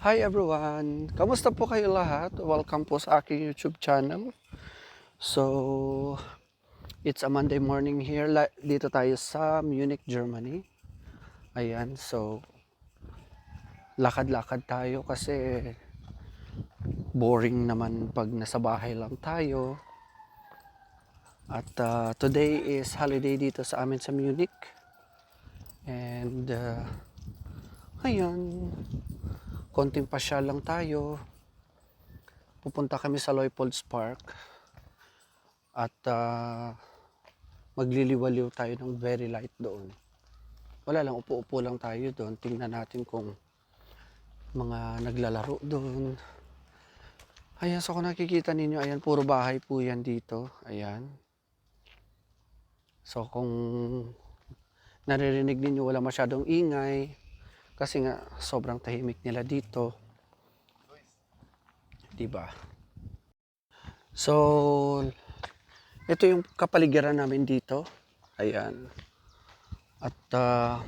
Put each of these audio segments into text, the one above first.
Hi everyone! Kamusta po kayo lahat? Welcome po sa aking YouTube channel. So, it's a Monday morning here. Dito tayo sa Munich, Germany. Ayan, so lakad-lakad tayo kasi boring naman pag nasa bahay lang tayo. At uh, today is holiday dito sa amin sa Munich. And uh, ayun, konting pasyal lang tayo. Pupunta kami sa Leupolds Park. At ah, magliliwaliw tayo ng very light doon. Wala lang, upo-upo lang tayo doon. Tingnan natin kung mga naglalaro doon. Ayan, so kung nakikita ninyo, ayan, puro bahay po yan dito. Ayan. So kung naririnig ninyo, wala masyadong ingay. Kasi nga, sobrang tahimik nila dito. Diba? So, ito yung kapaligiran namin dito. Ayan. At ah,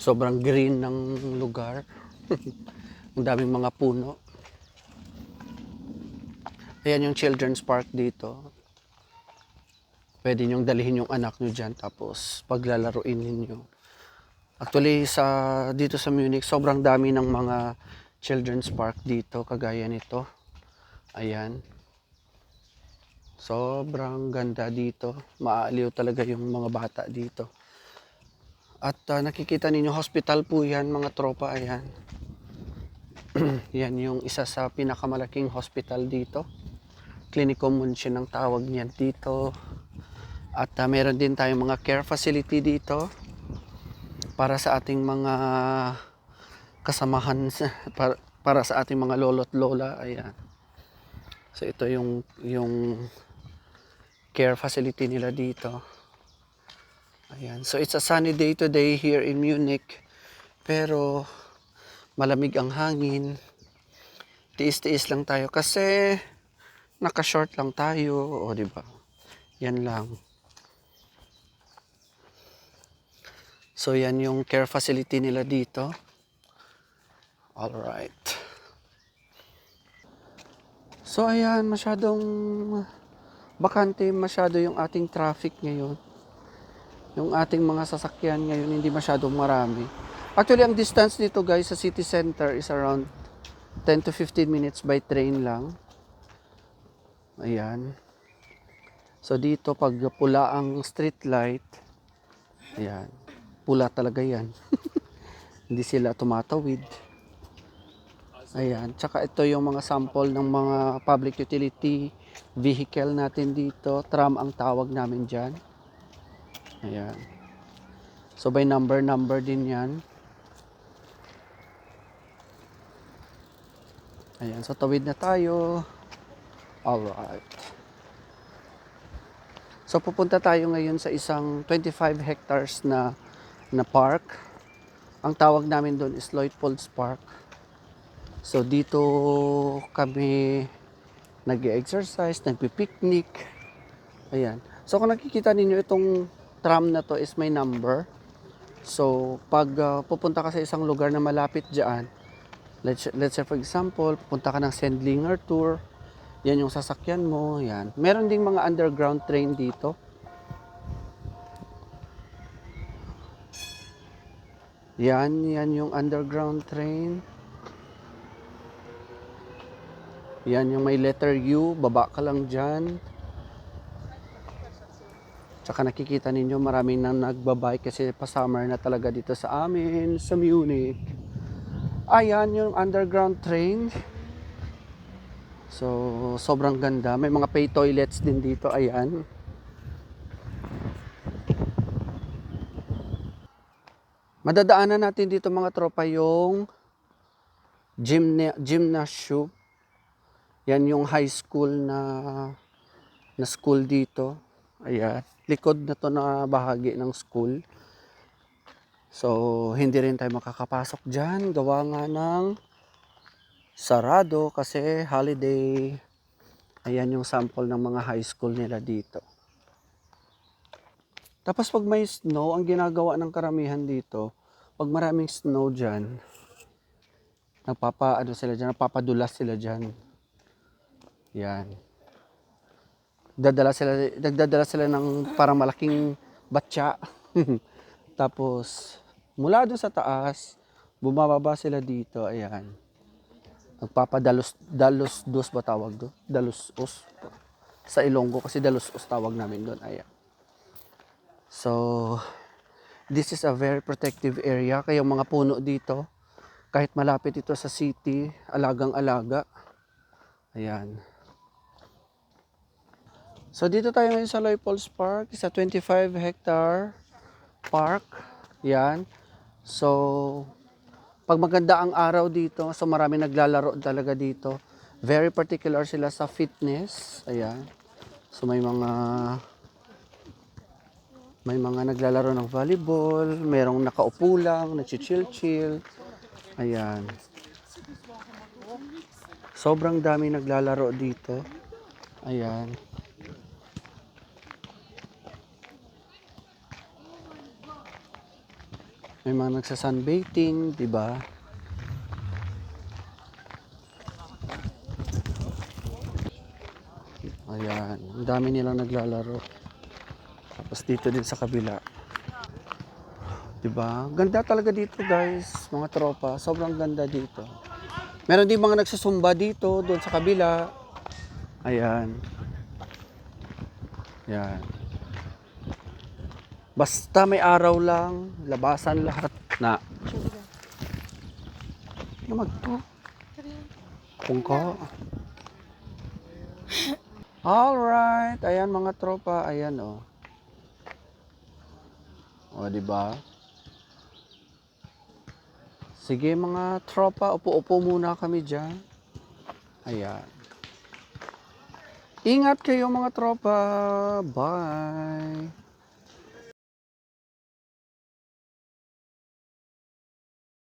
sobrang green ng lugar. Ang daming mga puno. Ayan yung children's park dito. Pwede nyong dalhin yung anak nyo dyan tapos paglalaruin ninyo. Actually, sa dito sa Munich, sobrang dami ng mga children's park dito, kagaya nito. Ayan. Sobrang ganda dito. Maaaliw talaga yung mga bata dito. At ah, nakikita ninyo, hospital po yan, mga tropa. Ayan. yan yung isa sa pinakamalaking hospital dito. Clinico München ang tawag niyan dito. At ah, meron din tayong mga care facility dito para sa ating mga kasamahan sa- para, para sa ating mga lolo't lola ayan. So ito yung yung care facility nila dito. Ayan. So it's a sunny day today here in Munich pero malamig ang hangin. Tiis-tiis lang tayo kasi naka-short lang tayo o di ba? Yan lang So yan yung care facility nila dito. Alright. So ayan, masyadong bakante masyado yung ating traffic ngayon. Yung ating mga sasakyan ngayon hindi masyadong marami. Actually, ang distance nito guys sa city center is around 10 to 15 minutes by train lang. Ayan. So dito pag pula ang street light, ayan, pula talaga yan. Hindi sila tumatawid. Ayan. Tsaka ito yung mga sample ng mga public utility vehicle natin dito. Tram ang tawag namin dyan. Ayan. So by number, number din yan. Ayan. So tawid na tayo. Alright. So pupunta tayo ngayon sa isang 25 hectares na na park. Ang tawag namin doon is Leutpold's Park. So dito kami nag-exercise, nagpi-picnic. Ayan. So kung nakikita ninyo itong tram na to is may number. So pag uh, pupunta ka sa isang lugar na malapit diyan, let's let's say for example, pupunta ka ng Sendlinger Tour, yan yung sasakyan mo, yan. Meron ding mga underground train dito. Yan, yan yung underground train. Yan yung may letter U, baba ka lang dyan. Tsaka nakikita ninyo maraming nang nagbabike kasi pa-summer na talaga dito sa amin, sa Munich. Ayan yung underground train. So, sobrang ganda. May mga pay toilets din dito. Ayan. Madadaanan natin dito mga tropa yung gymna- gymnasium. Yan yung high school na na school dito. Ayan. Likod na to na bahagi ng school. So, hindi rin tayo makakapasok dyan. Gawa nga ng sarado kasi holiday. Ayan yung sample ng mga high school nila dito. Tapos pag may snow, ang ginagawa ng karamihan dito, pag maraming snow dyan, nagpapa ano sila diyan, nagpapadulas sila diyan. Yan. Dadala sila nagdadala sila ng parang malaking batya. Tapos mula doon sa taas, bumababa sila dito, ayan. Nagpapadalos dalos dos ba tawag doon? Dalos os sa Ilonggo kasi dalos os tawag namin doon, ayan. So, this is a very protective area. Kaya mga puno dito, kahit malapit ito sa city, alagang-alaga. Ayan. So, dito tayo ngayon sa Loy Falls Park. It's a 25 hectare park. Yan. So, pag maganda ang araw dito, so marami naglalaro talaga dito. Very particular sila sa fitness. Ayan. So, may mga may mga naglalaro ng volleyball, merong nakaupo lang, nagchichill-chill. Ayan. Sobrang dami naglalaro dito. Ayan. May mga nagsa-sunbathing, di ba? Ayan. Ang dami nilang naglalaro. Tapos dito din sa kabila. 'Di ba? Ganda talaga dito, guys, mga tropa. Sobrang ganda dito. Meron din mga nagsusumba dito, doon sa kabila. Ayan. Ayan. Basta may araw lang, labasan lahat na. Ano magto? Pungko. Alright. Ayan mga tropa. Ayan oh. O, di ba? Sige mga tropa, upo-upo muna kami dyan. Ayan. Ingat kayo mga tropa. Bye.